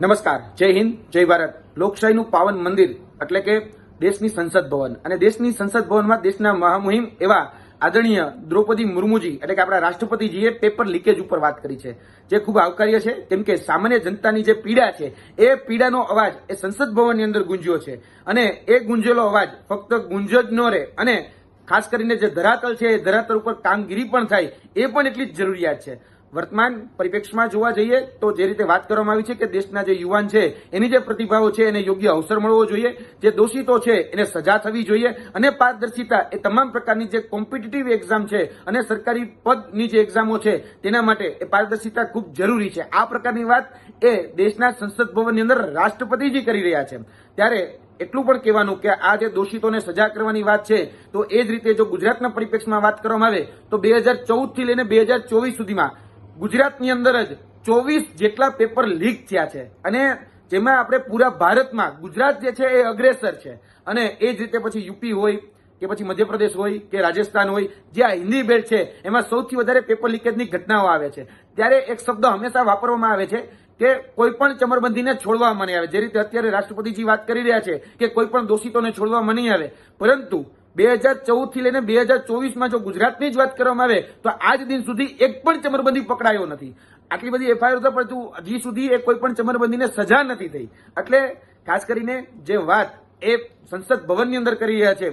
નમસ્કાર, જય હિન્દ, જય ભારત. લોકશાહીનું પાવન મંદિર, એટલે કે દેશની સંસદ ભવન. અને દેશની સંસદ ભવનમાં દેશના મહામુહિમ એવા આદરણીય દ્રૌપદી મુર્મુજી, એટલે કે આપણા રાષ્ટ્રપતિજીએ પેપર લીકેજ ઉપર વાત કરી છે, જે ખૂબ આવકાર્ય છે. કેમ કે સામાન્ય જનતાની જે પીડા છે, એ પીડાનો અવાજ એ સંસદ ભવનની અંદર ગુંજ્યો છે. અને એ ગુંજેલો અવાજ ફક્ત ગુંજ જ ન રહે. અને ખાસ કરીને જે ધરાતલ છે, એ ધરાતલ ઉપર કામગીરી પણ થાય, એ પણ એટલી જ જરૂરિયાત છે. વર્તમાન પરિપ્રેક્ષમાં જોવા જઈએ તો જે રીતે વાત કરવામાં આવી છે કે દેશના જે યુવાન છે, એની જે પ્રતિભાઓ છે, એને યોગ્ય અવસર મળવો જોઈએ, જે દોષિતો છે, એને સજા થવી જોઈએ અને પારદર્શિતા એ તમામ પ્રકારની જે કોમ્પિટિટિવ એક્ઝામ છે અને સરકારી પદની જે એક્ઝામો છે, તેના માટે એ પારદર્શિતા ખૂબ જરૂરી છે. આ પ્રકારની વાત એ દેશના સંસદ ભવનની અંદર રાષ્ટ્રપતિજી કરી રહ્યા છે. ત્યારે એટલું પણ કહેવાનું કે આ જે દોષિતોને સજા કરવાની વાત છે, તો એ જ રીતે જો ગુજરાતના પરિપ્રેક્ષમાં વાત કરવામાં આવે, તો બે હજાર ચૌદથી લઈને બે હજાર ચોવીસ સુધીમાં ગુજરાતની અંદર જ ચોવીસ જેટલા પેપર લીક થયા છે. અને જેમાં આપણે પૂરા ભારતમાં, ગુજરાત જે છે એ અગ્રેસર છે. અને એ જ રીતે પછી યુપી હોય, કે પછી મધ્યપ્રદેશ હોય, કે રાજસ્થાન હોય, જે આ હિન્દી બેલ્ટ છે, એમાં સૌથી વધારે પેપર લીકેજની ઘટનાઓ આવે છે. ત્યારે એક શબ્દ હંમેશા વાપરવામાં આવે છે કે કોઈ પણ ચમરબંધીને છોડવામાં નહીં આવે. જે રીતે અત્યારે રાષ્ટ્રપતિજી વાત કરી રહ્યા છે કે કોઈ પણ દોષિતોને છોડવામાં નહીં આવે. પરંતુ બે હજાર ચૌદથી લઈને બે હજાર ચોવીસમાં જો ગુજરાતની જ વાત કરવામાં આવે, તો આજ દિન સુધી એક પણ ચમરબંધી પકડાયો નથી. આટલી બધી એફઆઈઆર તો પરંતુ હજી સુધી એ કોઈ પણ ચમરબંધીને સજા નથી થઈ. એટલે ખાસ કરીને જે વાત એ સંસદ ભવનની અંદર કરી રહ્યા છે,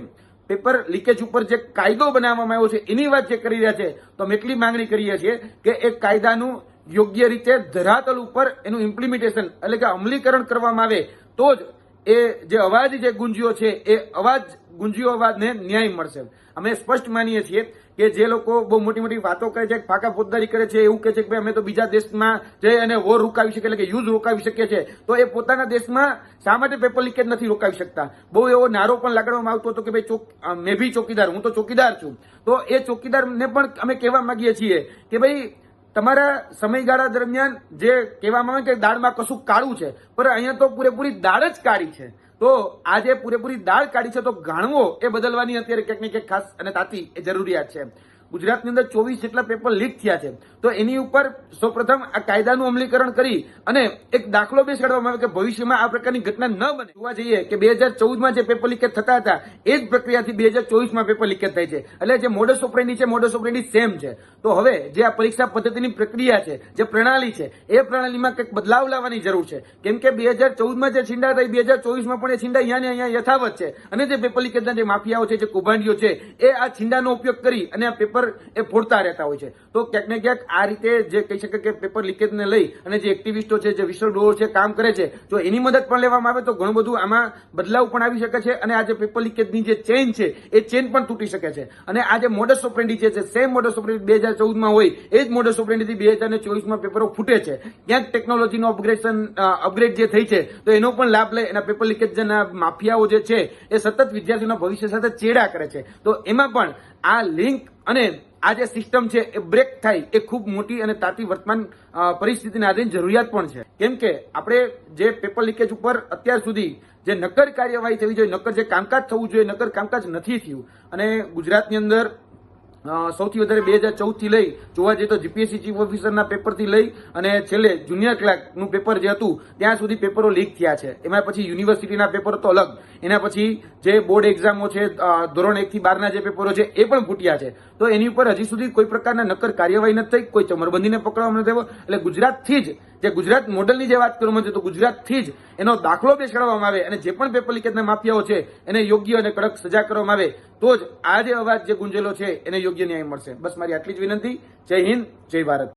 પેપર લીકેજ ઉપર જે કાયદો બનાવવામાં આવ્યો છે, એની વાત જે કરી રહ્યા છે, તો અમે એટલી માંગણી કરીએ છીએ કે એ કાયદાનું યોગ્ય રીતે ધરાતલ ઉપર એનું ઇમ્પ્લિમેન્ટેશન એટલે કે અમલીકરણ કરવામાં આવે, તો જ એ જે અવાજ જે ગુંજ્યો છે, એ અવાજ ગુંજ્યો અવાજને ન્યાય મળશે. અમે સ્પષ્ટ માનીએ છીએ કે જે લોકો બહુ મોટી મોટી વાતો કરે છે, ફાકા ફોજદારી કરે છે, એવું કહે છે કે ભાઈ અમે તો બીજા દેશમાં જઈ અને વોર રોકાવી શકીએ, એટલે કે યુદ્ધ રોકાવી શકીએ છીએ. તો એ પોતાના દેશમાં શા માટે પેપર લીકેજ નથી રોકાવી શકતા? બહુ એવો નારો પણ લાગણવામાં આવતો હતો કે ભાઈ ચોક મેં બી ચોકીદાર, હું તો ચોકીદાર છું. તો એ ચોકીદારને પણ અમે કહેવા માંગીએ છીએ કે ભાઈ તમારા સમયગાળા દરમિયાન જે કહેવામાં આવે કે દાળમાં કશું કાળું છે, પણ અહીંયા તો પૂરેપૂરી દાળ જ કાળી છે. તો આજે પૂરેપૂરી દાળ કાઢી છે, તો ગાણવો એ બદલવાની અત્યારે ક્યાંક ને ક્યાંક ખાસ અને તાતી એ જરૂરિયાત છે. ગુજરાતની અંદર ચોવીસ જેટલા પેપર લીક થયા છે. તો એની ઉપર સૌપ્રથમ આ કાયદાનું અમલીકરણ કરી અને એક દાખલો બેસાડવામાં આવે કે ભવિષ્યમાં આ પ્રકારની ઘટના ન બને. જોવા જઈએ કે બે હજાર ચૌદમાં જે પેપર લીકેજ થતા હતા, એ જ પ્રક્રિયાથી બે હજાર ચોવીસમાં પેપર લીકેજ થાય છે. એટલે જે મોડસ ઓપરેન્ડી છે મોડસ ઓપરેન્ડી સેમ છે. તો હવે જે આ પરીક્ષા પદ્ધતિની પ્રક્રિયા છે, જે પ્રણાલી છે, એ પ્રણાલીમાં કંઈક બદલાવ લાવવાની જરૂર છે. કેમ કે બે હજાર ચૌદમાં જે છીંડા થઈ બે હજાર ચોવીસમાં પણ એ છીંડા અહીંયા અહીંયા યથાવત છે. અને જે પેપર લીકેજના જે માફિયાઓ છે, જે કૌભાંડીઓ છે, એ આ છીંડાનો ઉપયોગ કરી અને આ પેપર એ ફોડતા રહેતા હોય છે. તો ક્યાંક ને ક્યાંક આ રીતે જે કહી શકે કે પેપર લીકેજને લઈ અને જે એક્ટિવિસ્ટો છે, જે વિશ્વ ડોર છે, કામ કરે છે, જો એની મદદ પણ લેવામાં આવે તો ઘણું બધું આમાં બદલાવ પણ આવી શકે છે અને આ જે પેપર લીકેજની જે ચેન છે, એ ચેન પણ તૂટી શકે છે. અને આ જે મોડસ ઓપરેન્ડી છે, સેમ મોડસ ઓપરેન્ડી બે હજાર ચૌદમાં હોય, એ જ મોડસ ઓપરેન્ડીથી બે હજાર ચોવીસમાં પેપરો ફૂટે છે. ક્યાંક ટેકનોલોજીનો અપગ્રેડેશન અપગ્રેડ જે થઈ છે, તો એનો પણ લાભ લઈ એના પેપર લીકેજના માફિયાઓ જે છે, એ સતત વિદ્યાર્થીઓના ભવિષ્ય સાથે ચેડા કરે છે. તો એમાં પણ આ લિંક અને આ જે સિસ્ટમ છે, એ બ્રેક થાય, એ ખૂબ મોટી અને તાતી વર્તમાન પરિસ્થિતિને આધીન જરૂરિયાત પણ છે. કેમ કે આપણે જે પેપર લીકેજ ઉપર અત્યાર સુધી જે નક્કર કાર્યવાહી થવી જોઈએ, નક્કર જે કામકાજ થવું જોઈએ, નક્કર કામકાજ નથી થયું. અને ગુજરાતની અંદર સૌથી વધારે બે હજાર ચૌદથી લઈ, જોવા જઈએ તો જીપીએસસી ચીફ ઓફિસરના પેપરથી લઈ અને છેલ્લે જુનિયર ક્લાર્કનું પેપર જે હતું, ત્યાં સુધી પેપરો લીક થયા છે. એમાં પછી યુનિવર્સિટીના પેપર તો અલગ. એના પછી જે બોર્ડ એક્ઝામો છે ધોરણ એકથી બારના જે પેપરો છે, એ પણ ફૂટ્યા છે. તો એની ઉપર હજી સુધી કોઈ પ્રકારના નક્કર કાર્યવાહી નથી થઈ, કોઈ ચમરબંધીને પકડવામાં નથી આવ્યો. એટલે ગુજરાતથી જ, જે ગુજરાત મોડલની જે વાત કરવામાં છે, તો ગુજરાતથી જ એનો દાખલો બેસાડવામાં આવે અને જે પણ પેપર લીકેજના માફિયાઓ છે, એને યોગ્ય અને કડક સજા કરવામાં આવે, તો જ આ જે અવાજ જે ગુંજેલો છે, એને યોગ્ય ન્યાય મળશે. બસ મારી આટલી જ વિનંતી. જય હિન્દ, જય ભારત.